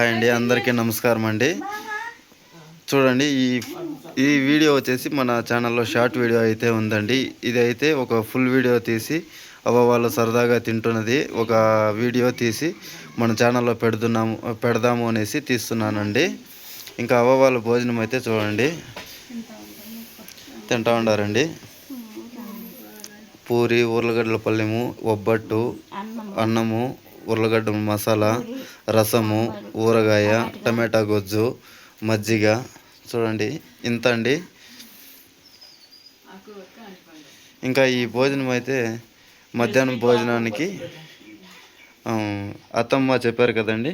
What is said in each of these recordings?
Hi అండి అందరికీ నమస్కారం అండి. చూడండి ఈ ఈ వీడియో వచ్చేసి మన ఛానల్లో షార్ట్ వీడియో అయితే ఉందండి. ఇది అయితే ఒక ఫుల్ వీడియో తీసి అవ్వ వాళ్ళు సరదాగా తింటున్నది ఒక వీడియో తీసి మన ఛానల్లో పెడుతున్నాము పెడదాము అనేసి తీస్తున్నానండి. ఇంకా అవ్వ వాళ్ళ భోజనం అయితే చూడండి. తింటా ఉండారండి. పూరి ఉర్లగడ్డల పల్లెము ఒబ్బట్టు అన్నము. ఉర్లగడ్డ మసాలా రసము ఊరగాయ టమాటా గొజ్జు మజ్జిగ. చూడండి ఇంత అండి. ఇంకా ఈ భోజనం అయితే మధ్యాహ్నం భోజనానికి అత్తమ్మ చెప్పారు కదండి.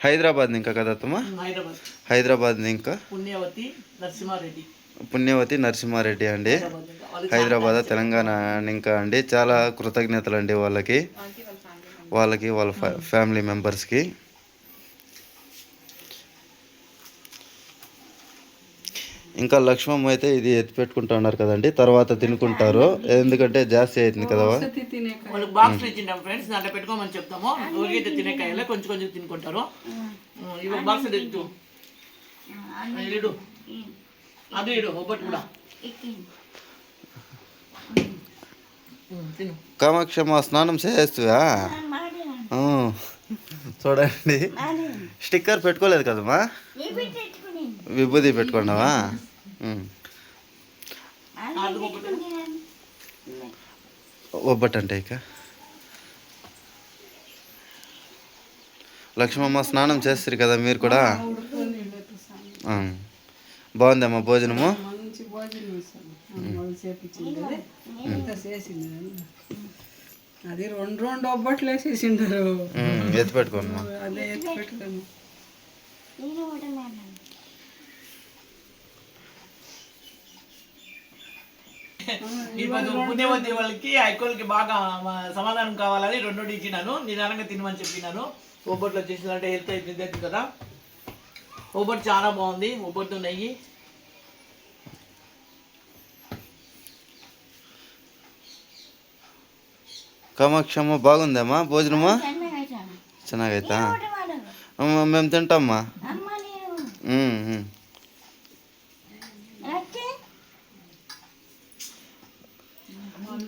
హైదరాబాద్ ఇంకా కదా అత్తమ్మ? హైదరాబాద్. హైదరాబాద్ ఇంకా? పుణ్యవతి నరసింహారెడ్డి. పుణ్యవతి నరసింహారెడ్డి అండి. హైదరాబాద్. తెలంగాణ ఇంకా అండి. చాలా కృతజ్ఞతలు అండి వాళ్ళకి వాళ్ళకి వాళ్ళ ఫ్యా- ఫ్యామిలీ మెంబర్స్కి ఇంకా లక్ష్మమ్మ అయితే ఇది ఎత్తి పెట్టుకుంటా ఉన్నారు కదండి తర్వాత తినుకుంటారు. ఎందుకంటే జాస్తి అవుతుంది కదా. బాక్స్ ఇచ్చింటాం ఫ్రెండ్స్ దాంట్లో పెట్టుకోమని చెప్తాము. ఊరికైతే తినేకాయలే కొంచెం కొంచెం తినుకుంటారు. ఇవి బాక్స్ తెచ్చు ఇడు. అది ఇడు కూడా. తిను. కామాక్షమ్మ స్నానం చేస్తువా. చూడండి. స్టిక్కర్ పెట్టుకోలేదు కదమ్మా? విభూది పెట్టుకున్నావా? ఒబ్బట్ అంటే ఇక. లక్ష్మమ్మ స్నానం చేస్తారు కదా మీరు కూడా? బాగుందమ్మా భోజనము? భోజనం అది రెండు రెండు ఒబ్బట్లు వేసేసిండారు. ఉం, ఎత్తి పెట్టుకోమ్మా. అదే ఎత్తి పెట్టుకొని పుణ్యవతి వాళ్ళకి ఐకోళ్ళకి బాగా సమాధానం కావాలని రెండు ఇచ్చినాను నిదానంగా తినమని చెప్పినాను. ఒబ్బట్లు వచ్చేసి అంటే హెల్త్ అయితే కదా. ఒబ్బట్టు చాలా బాగుంది. ఒబ్బట్టు నెయ్యి. కామాక్షమ్మ బాగుందమ్మా భోజనము ಚೆನ್ನಾಗೈತಾ అమ్మ, మేము తింటామ్మా ఉం, ఉం.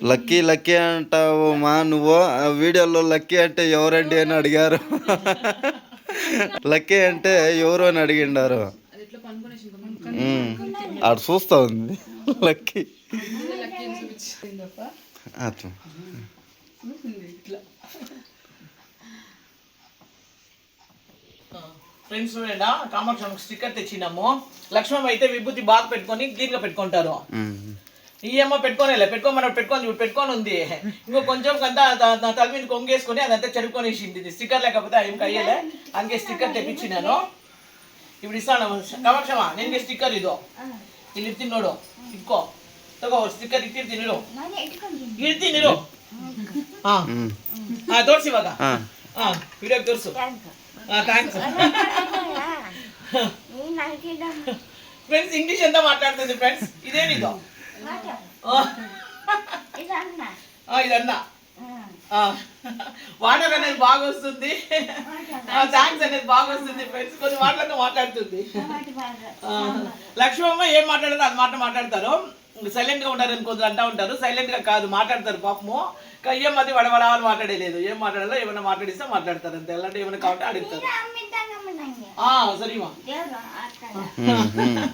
లక్కీ లక్కీ అంటావు మా నువ్వు ఆ వీడియోలో లక్కీ అంటే ఎవరండి అని అడిగారు లక్కీ అంటే ఎవరు అని అడిగిండారు ఉం. ఆడ చూస్తా ఉంది లక్కీ అట్లా. ఇట్లా ఫ్రెండ్స్ చూడండి కామాక్షి స్టిక్కర్ తెచ్చినాము లక్ష్మణ్ అయితే విభూతి బాగా పెట్టుకొని క్లీన్ గా పెట్టుకుంటారు ఉం. ఈ అమ్మ పెట్టుకోనేలే పెట్టుకోమని పెట్టుకొని ఇప్పుడు పెట్టుకొని ఉంది ఇంకో కొంచెం కంతా త- త- తల మీద కొంగేసుకొని అదంతా చెడుకొనేసింది స్టిక్కర్ లేకపోతే ఏం కయ్యలే అందుకే స్టిక్కర్ తెప్పించినాను ఇప్పుడు ఇస్తాను కామాక్షమా నేను స్టిక్కర్ ఇదో ಇಲ್ಲಿ ತಿನ್ನೋಡು ಇಟ್ಕೋ ತಗೋ ಸ್ಟಿಕ್ಕರ್ ಇಟ್ಟಿರ್ತೀನಿ ತಿನ್ನೋಡು ಇಡ್ತೀನಿ ನೀರು ಹಾ ఉం. ಹಾ ತೋರ್ಸಿ ಇವಾಗ ఆ. ಹಾ ವಿಡಿಯೋ ತೋರ್ಸು ಹಾ ಥ್ಯಾಂಕ್ಸ್ ఫ్రెండ్స్ ఇంగ్లీష్ ఎంత మాట్లాడుతుంది ఫ్రెండ్స్ ఇదేనిదో ఆ, ఆ, ఇదన్నా వాటర్ అనేది బాగా వస్తుంది థ్యాంక్స్ అనేది బాగా వస్తుంది ఫ్రెండ్స్ కొన్ని మాటలతో మాట్లాడుతుంది ఆ, లక్ష్మమ్మ ఏం మాట్లాడారో అది మాట మాట్లాడతారు సైలెంట్గా ఉంటారు అని కొందరు అంటా ఉంటారు. సైలెంట్గా కాదు మాట్లాడతారు పాపము. ఏం అది వడవడాలని మాట్లాడలేదు. ఏం మాట్లాడాలో ఏమైనా మాట్లాడిస్తే మాట్లాడతారు అంతే. ఎలాంటి ఏమైనా కావాలంటే అడుగుతారు. ఆ సరేమా. ఉం, ఉం.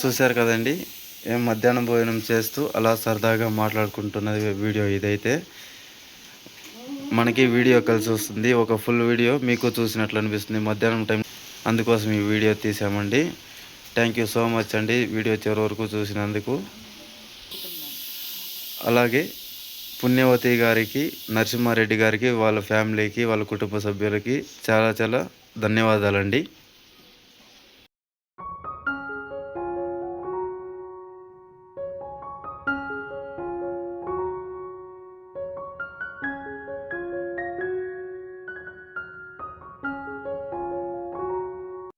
చూశారు కదండి ఏం మధ్యాహ్నం భోజనం చేస్తూ అలా సరదాగా మాట్లాడుకుంటున్నది వీడియో ఇదైతే. మనకి వీడియో కలిసి వస్తుంది. ఒక ఫుల్ వీడియో మీకు చూసినట్లు అనిపిస్తుంది. మధ్యాహ్నం టైం అందుకోసం ఈ వీడియో తీసామండి. థ్యాంక్ యూ సో మచ్ అండి. వీడియో చివరి వరకు చూసినందుకు. అలాగే పుణ్యవతి గారికి నరసింహారెడ్డి గారికి వాళ్ళ ఫ్యామిలీకి వాళ్ళ కుటుంబ సభ్యులకి చాలా చాలా ధన్యవాదాలండి.